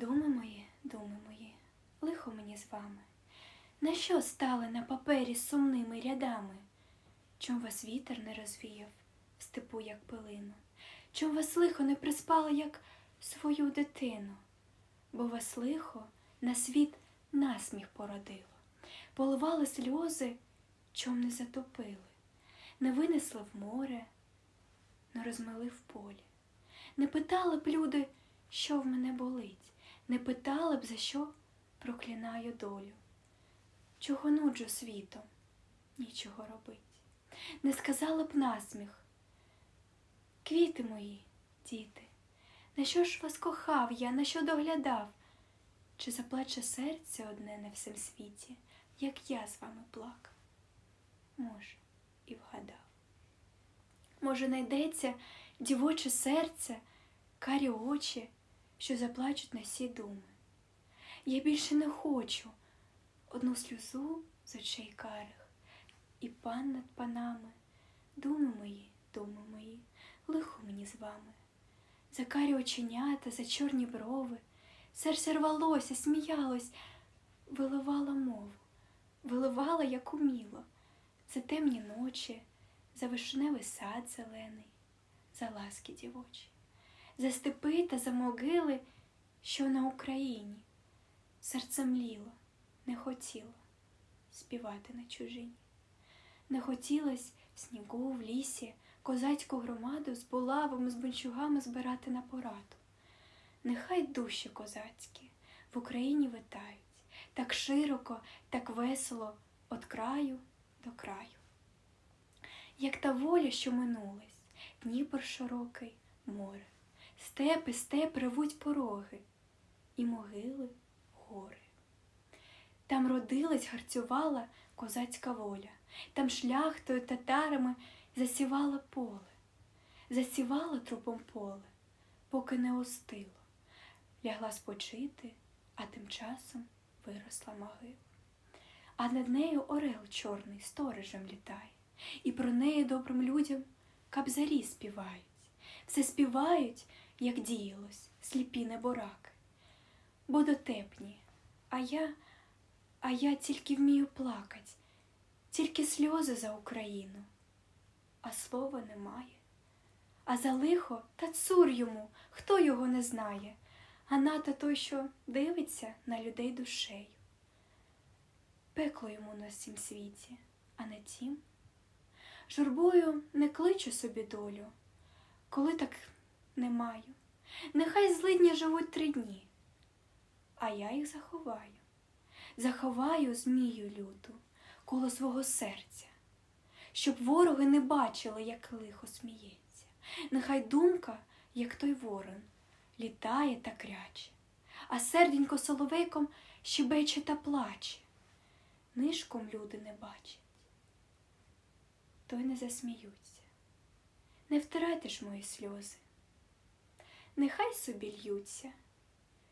Думи мої, думи мої, лихо мені з вами. На що стали на папері сумними рядами? Чом вас вітер не розвіяв в степу, як пилину? Чом вас лихо не приспало, як свою дитину? Бо вас лихо на світ насміх породило, поливали сльози, чом не затопили, не винесли в море, не розмили в полі. Не питали б люди, що в мене болить, не питали б, за що проклинаю долю. Чого нуджу світом, нічого робить. Не сказала б насміх. Квіти мої, діти, на що ж вас кохав я, на що доглядав? Чи заплаче серце одне на всім світі, як я з вами плакав? Може, і вгадав. Може, найдеться дівоче серце, карі очі, що заплачуть на всі думи. Я більше не хочу одну сльозу з очей карих, і пан над панами, думи мої, думи мої, лихо мені з вами. За карі оченята, за чорні брови, серце рвалося, сміялось, виливала мову, виливала, як уміло, за темні ночі, за вишневий сад зелений, за ласки дівочі, за степи та за могили, що на Україні. Серце мліло, не хотіло співати на чужині. Не хотілось в снігу, в лісі козацьку громаду з булавами, з бунчугами збирати на пораду. Нехай душі козацькі в Україні витають так широко, так весело от краю до краю. Як та воля, що минулась, Дніпр широкий, море, степи, степ ревуть пороги, і могили гори. Там родилась, гарцювала козацька воля, там шляхтою татарами засівала поле, засівала трупом поле, поки не остило, лягла спочити, а тим часом виросла могила. А над нею орел чорний сторожем літає, і про неї добрим людям кабзарі співають, все співають, як діялось, сліпі небораки бо дотепні, а я, а я тільки вмію плакать, тільки сльози за Україну, а слова немає. А за лихо та цур йому, хто його не знає, а нато той, що дивиться на людей душею. Пекло йому на всім світі, а не тім. Журбою не кличу собі долю, коли так не маю. Нехай злидні живуть три дні а я їх заховаю. Заховаю змію люту коло свого серця, щоб вороги не бачили, як лихо сміється. Нехай думка, як той ворон, літає та кряче, а серденько соловейком щебече та плаче. Нишком люди не бачать, то й не засміються. Не втирайте мої сльози, нехай собі льються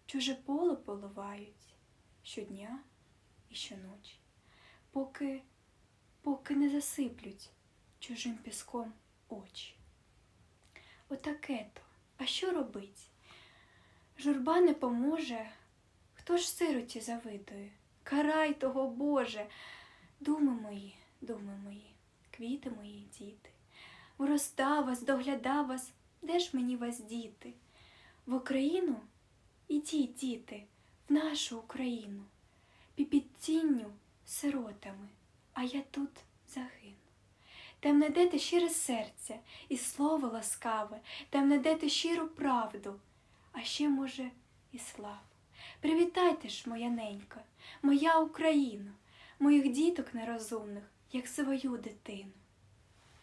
чуже поле поливають щодня і щоночі, поки, поки не засиплють чужим піском очі. Отаке то, а що робить? Журба не поможе, хто ж сироті завидує? Карай того, Боже, думи мої, думи мої, квіти мої діти, вростав вас, доглядав вас, де ж мені вас діти? В Україну Ідіть, діти, в нашу Україну, під тінню сиротами, а я тут загину. Там найдете щире серце і слово ласкаве, там найдете щиру правду, а ще, може, і славу. Привітайте ж, моя ненька, моя Україна, моїх діток нерозумних, як свою дитину.